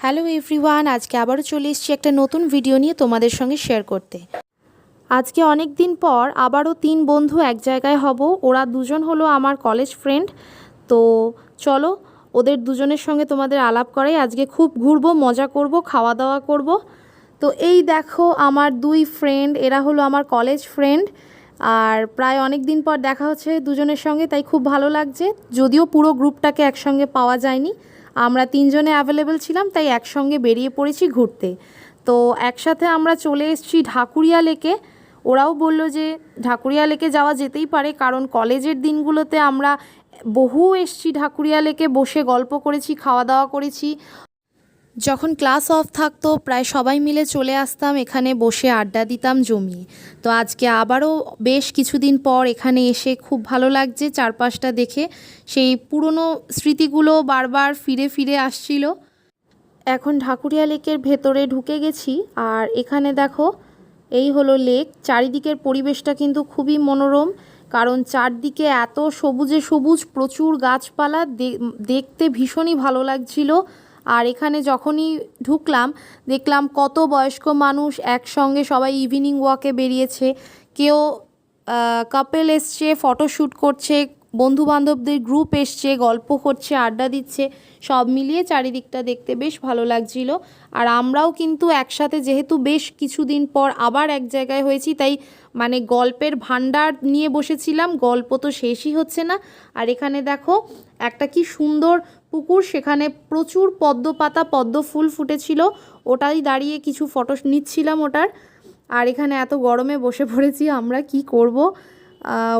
Hello everyone, আজকে আবারও চলে এসেছি একটা নতুন ভিডিও নিয়ে তোমাদের সঙ্গে শেয়ার করতে। আজকে অনেক দিন পর আবারও তিন বন্ধু এক জায়গায় হব। ওরা দুজন হলো আমার কলেজ ফ্রেন্ড তো চলো, ওদের দুজনের সঙ্গে তোমাদের আলাপ করাই। আজকে খুব ঘুরবো, মজা করব খাওয়া দাওয়া করব। তো এই দেখো আমার দুই ফ্রেন্ড এরা হলো আমার কলেজ ফ্রেন্ড আর প্রায় অনেক দিন পর দেখা হচ্ছে দুজনের সঙ্গে, তাই খুব ভালো লাগছে। যদিও পুরো গ্রুপটাকে একসঙ্গে পাওয়া যায়নি। আমরা তিনজনে অ্যাভেলেবেল ছিলাম, তাই একসঙ্গে বেরিয়ে পড়েছি ঘুরতে। তো একসাথে আমরা চলে এসেছি ঢাকুরিয়া লেকে। ওরাও বলল যে ঢাকুরিয়া লেকে যাওয়া যেতেই পারে, কারণ কলেজের দিনগুলোতে আমরা বহু এসছি ঢাকুরিয়া লেকে, বসে গল্প করেছি, খাওয়া দাওয়া করেছি। যখন ক্লাস অফ থাকতো, প্রায় সবাই মিলে চলে আসতাম, এখানে বসে আড্ডা দিতাম জমিয়ে তো আজকে আবারও বেশ কিছুদিন পর এখানে এসে খুব ভালো লাগছে চারপাশটা দেখে। সেই পুরনো স্মৃতিগুলো বারবার ফিরে ফিরে আসছিল। এখন ঢাকুরিয়া লেকের ভেতরে ঢুকে গেছি, আর এখানে দেখো, এই হলো লেক। চারিদিকের পরিবেশটা কিন্তু খুবই মনোরম, কারণ চারদিকে এত সবুজে সবুজ, প্রচুর গাছপালা দেখতে ভীষণই ভালো লাগছিল। আর এখানে যখনই ঢুকলাম, দেখলাম কত বয়স্ক মানুষ একসঙ্গে সবাই ইভিনিং ওয়াকে বেরিয়েছে। কেউ কাপেল এসছে ফটোশ্যুট করছে বন্ধু বান্ধবদের গ্রুপ এসছে, গল্প করছে, আড্ডা দিচ্ছে, সব মিলিয়ে চারিদিকটা দেখতে বেশ ভালো লাগছিল। আর আমরাও কিন্তু একসাথে, যেহেতু বেশ কিছুদিন পর আবার এক জায়গায় হয়েছি, তাই মানে গল্পের ভাণ্ডার নিয়ে বসেছিলাম, গল্প তো শেষই হচ্ছে না। আর এখানে দেখো, একটা কি সুন্দর পুকুর, সেখানে প্রচুর পদ্ম পাতা পদ্ম ফুল ফুটেছিল। ওটাই দাঁড়িয়ে কিছু ফটো নিচ্ছিলাম ওটার। আর এখানে এত গরমে বসে পড়েছি, আমরা কি করব?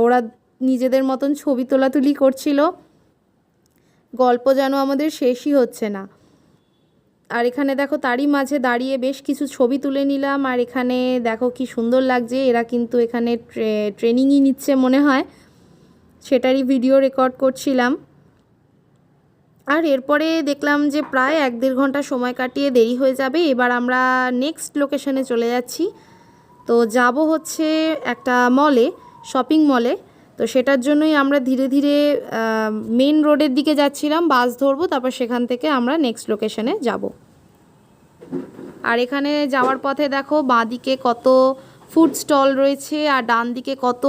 ওরা নিজেদের মতন ছবি তোলাতুলি করছিল। গল্প যেন আমাদের শেষই হচ্ছে না। আর এখানে দেখো, তারই মাঝে দাঁড়িয়ে বেশ কিছু ছবি তুলে নিলাম। আর এখানে দেখো কি সুন্দর লাগছে, এরা কিন্তু এখানে ট্রে- ট্রেনিংই নিচ্ছে মনে হয়। সেটারই ভিডিও রেকর্ড করছিলাম। আর এরপরে দেখলাম যে প্রায় এক দেড় ঘণ্টা সময় কাটিয়ে দেরি হয়ে যাবে, এবার আমরা নেক্সট লোকেশনে চলে যাচ্ছি। তো যাব হচ্ছে একটা মলে শপিং মলে তো সেটার জন্যই আমরা ধীরে ধীরে মেন রোডের দিকে যাচ্ছিলাম বাস ধরবো, তারপর সেখান থেকে আমরা নেক্সট লোকেশনে যাব। আর এখানে যাওয়ার পথে দেখো, বাঁদিকে কত ফুড স্টল রয়েছে, আর ডান দিকে কত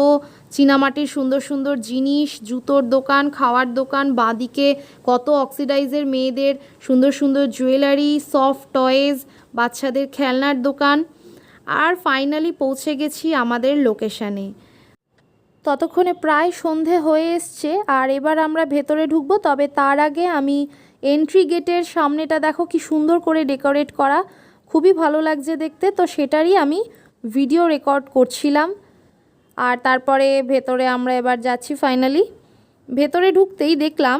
চীনামাটির সুন্দর সুন্দর জিনিস, জুতোর দোকান, খাওয়ার দোকান, বাঁদিকে কত অক্সিডাইজের মেয়েদের, সুন্দর সুন্দর জুয়েলারি সফট টয়েজ বাচ্চাদের খেলনার দোকান। আর ফাইনালি পৌঁছে গেছি আমাদের লোকেশানে ততক্ষণে প্রায় সন্ধে হয়ে এসছে, আর এবার আমরা ভেতরে ঢুকবো, তবে তার আগে আমি এন্ট্রি গেটের সামনেটা দেখো কি সুন্দর করে ডেকোরেট করা। খুবই ভালো লাগছে দেখতে, তো সেটারই আমি ভিডিও রেকর্ড করছিলাম। আর তারপরে ভেতরে আমরা এবার যাচ্ছি ফাইনালি ভেতরে ঢুকতেই দেখলাম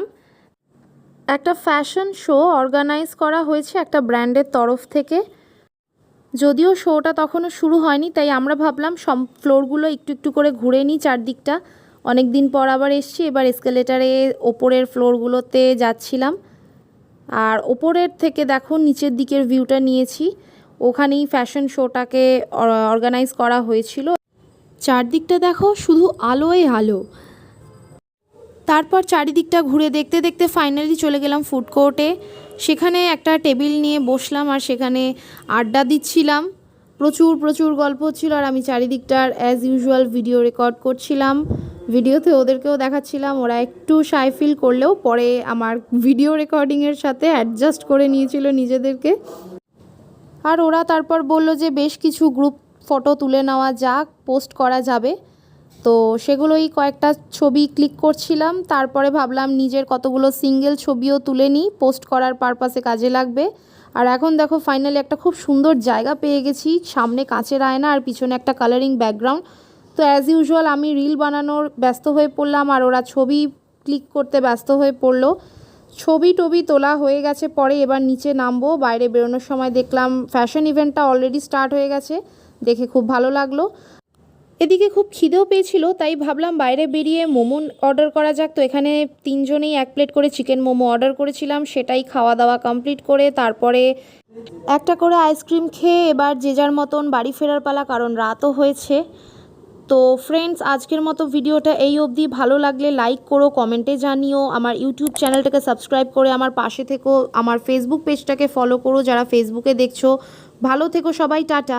একটা ফ্যাশন শো অর্গানাইজ করা হয়েছে একটা ব্র্যান্ডের তরফ থেকে। যদিও শোটা তখনও শুরু হয়নি, তাই আমরা ভাবলাম সব ফ্লোরগুলো একটু একটু করে ঘুরে নিই চারদিকটা। অনেক দিন পর আবার এসছি, এবার এসকেলেটারে ওপরের ফ্লোরগুলোতে যাচ্ছিলাম। আর ওপরের থেকে দেখো নিচের দিকের ভিউটা নিয়েছি। ওখানেই ফ্যাশন শোটাকে অর্গানাইজ করা হয়েছিল। চারদিকটা দেখো, শুধু আলোয় আলো। তারপর চারিদিকটা ঘুরে দেখতে দেখতে ফাইনালি চলে গেলাম ফুড কোর্টে সেখানে একটা টেবিল নিয়ে বসলাম আর সেখানে আড্ডা দিচ্ছিলাম। প্রচুর প্রচুর গল্প হচ্ছিল আর আমি চারিদিকটার অ্যাজ ইউজুয়াল ভিডিও রেকর্ড করছিলাম। ভিডিওতে ওদেরকেও দেখাচ্ছিলাম, ওরা একটু সাই ফিল করলেও পরে আমার ভিডিও রেকর্ডিংয়ের সাথে অ্যাডজাস্ট করে নিয়েছিল নিজেদেরকে। আর ওরা তারপর বলল যে, বেশ কিছু গ্রুপ ফটো তুলে নেওয়া যাক, পোস্ট করা যাবে। তো সেগুলোই কয়েকটা ছবি ক্লিক করছিলাম, তারপরে ভাবলাম নিজের কতগুলো সিঙ্গেল ছবিও তুলে নিই, পোস্ট করার পারপাসে কাজে লাগবে। আর এখন দেখো ফাইনালি একটা খুব সুন্দর জায়গা পেয়ে গেছি, সামনে কাঁচের আয়না আর পিছনে একটা কালারিং ব্যাকগ্রাউন্ড তো অ্যাজ ইউজুয়াল আমি রিল বানানোর ব্যস্ত হয়ে পড়লাম আর ওরা ছবি ক্লিক করতে ব্যস্ত হয়ে পড়ল। ছবি টবি তোলা হয়ে গেছে, পরে এবার নিচে নামবো, বাইরে বেরোনোর সময় দেখলাম ফ্যাশন ইভেন্টটা অলরেডি স্টার্ট হয়ে গেছে। দেখে খুব ভালো লাগল। এদিকে খুব খিদেও পেয়েছিল, তাই ভাবলাম বাইরে বেরিয়ে মোমো অর্ডার করা যাক। তো এখানে তিনজনেই এক প্লেট করে চিকেন মোমো অর্ডার করেছিলাম, সেটাই খাওয়া দাওয়া কমপ্লিট করে তারপরে একটা করে আইসক্রিম খেয়ে এবার যে যার মতন বাড়ি ফেরার পালা, কারণ রাতও হয়েছে। তো ফ্রেন্ডস আজকের মতো ভিডিওটা এই অবধি। ভালো লাগলে লাইক করো কমেন্টে জানিও। আমার ইউটিউব চ্যানেলটাকে সাবস্ক্রাইব করে আমার পাশে থেকো। আমার ফেসবুক পেজটাকে ফলো করো, যারা ফেসবুকে দেখছ। ভালো থেকো সবাই, টাটা।